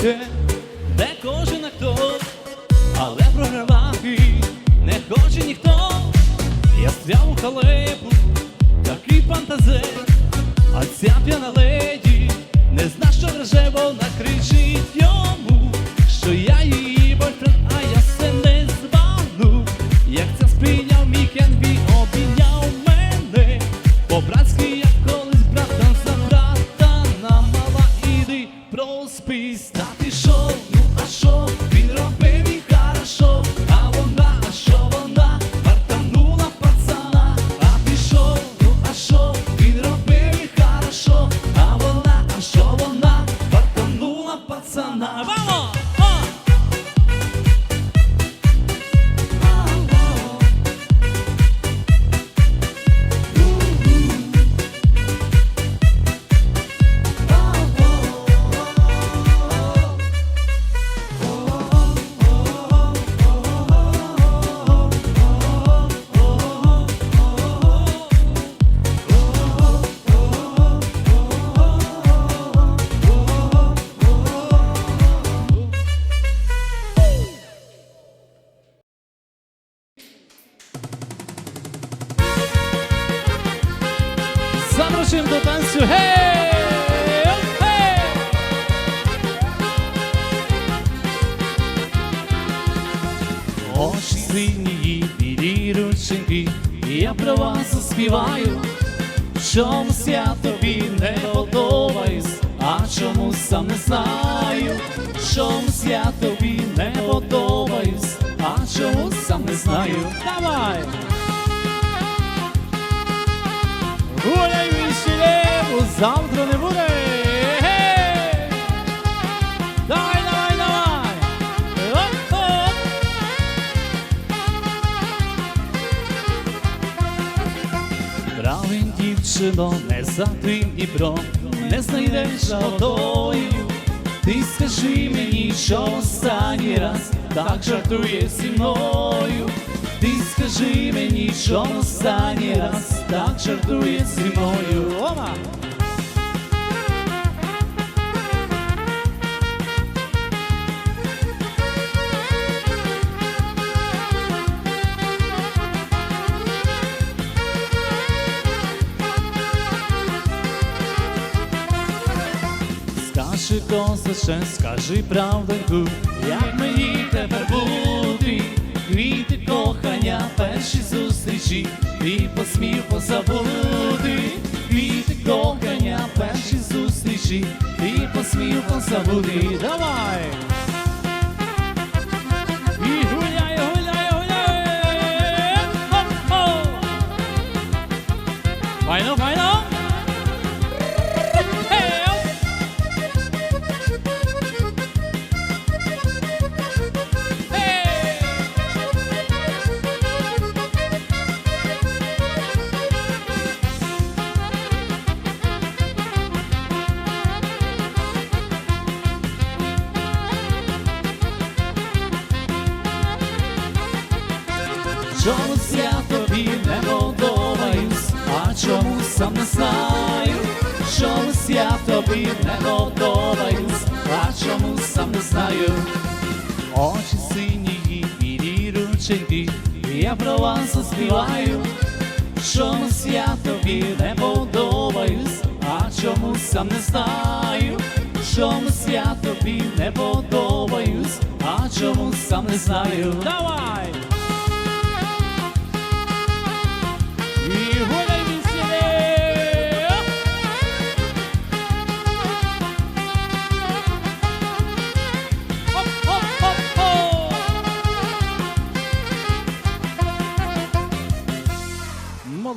таке, де кожен актор, але програвати не хоче ніхто. Я стряв у халепу, такий фантазер, а ця п'яна леді не зна, що режево вона кричить йому, Запрошуємо до танцю. Гей! Гей! Очі сині, білі рученьки, і я про вас заспіваю. Чомусь я тобі не подобаюсь, а чому сам не знаю. Чомусь я тобі не подобаюсь, а чому сам не знаю. Давай! Гуляй завтра не буде. Гей! Давай, давай, давай! Дівчино, не за тим Дніпром, не знайдеш золотою. Ти скажи мені, що останній раз так жартує зі мною. Ти скажи мені, що останній раз так жартує зі мною. Ома! Скажи козаче, скажи правду, як мені тепер бути, квіти кохання, перші зустрічі, і посмів позабути, квіти кохання, перші зустрічі, і посмів позабути. Давай! Чомусь я тобі не подобаюсь, а чому сам не знаю. Чомусь я тобі не подобаюсь, а чому сам не знаю. Очі сині, білі рученьки, я про вас заспіваю. Чомусь я тобі не подобаюсь, а чомусь сам не знаю. Чомусь я тобі не подобаюсь, а чомусь сам не знаю. Давай!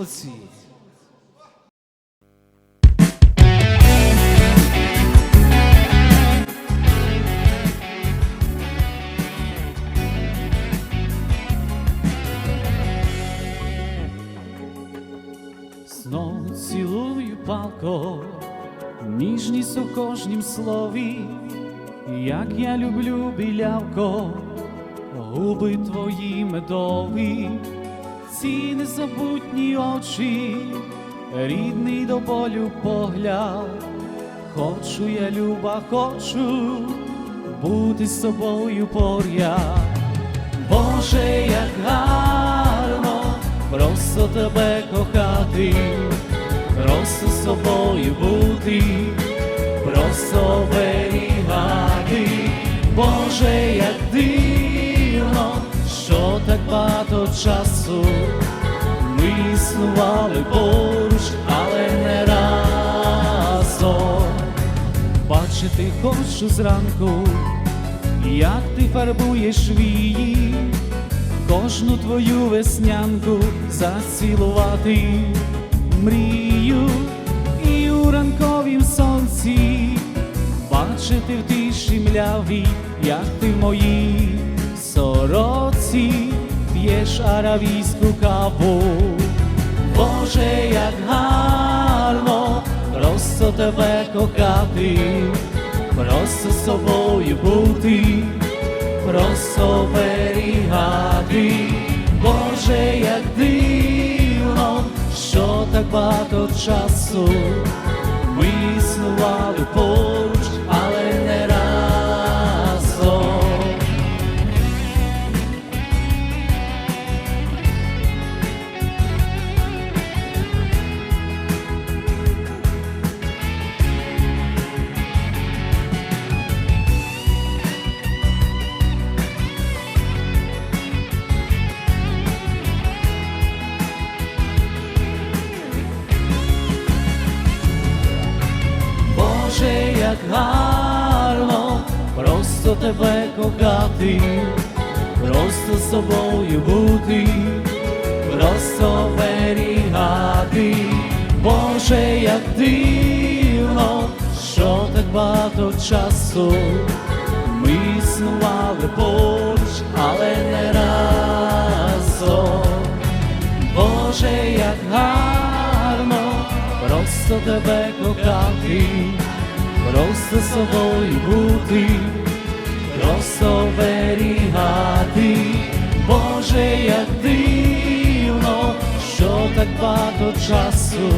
Молодці! Знов цілую палко, ніжність у кожнім слові, як я люблю білявко, губи твої медові, ці незабутні очі, рідний до болю погляд. Хочу я, люба, хочу бути з собою поряд. Боже, як гарно просто тебе кохати, просто з собою бути, просто оберігати. Боже, як що так багато часу. Ми існували поруч, але не разом. Бачити хочу зранку, як ти фарбуєш вії, кожну твою веснянку зацілувати. Мрію і у ранковім сонці бачити в тиші мляві, як ти в моїй сороці п'єш аравійську каву. Боже, як гарно просто тебе кохати, просто з собою бути, просто берігати. Боже, як дивно, що так багато часу просто тебе кохати, просто з собою бути, просто берігати. Боже, як дивно, що так багато часу ми існували поруч, але не разом. Боже, як гарно просто тебе кохати, просто собою бути, просто берігати. Боже, як дивно, що так багато часу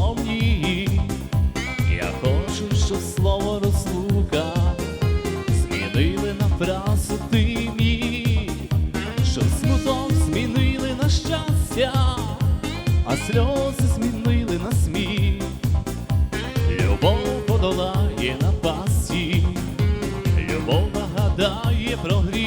розломні, я хочу, щоб слово розлука змінили на фразу ти мій, щоб смуток змінили на щастя, а сльози змінили на сміх, любов подолає напасті, любов нагадає про гріх.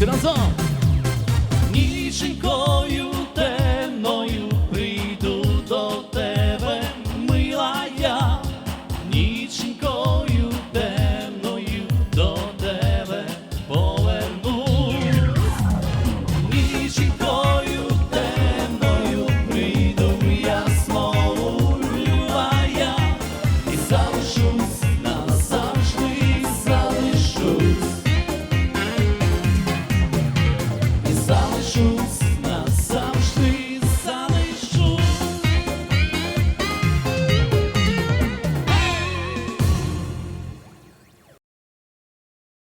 І всі разом!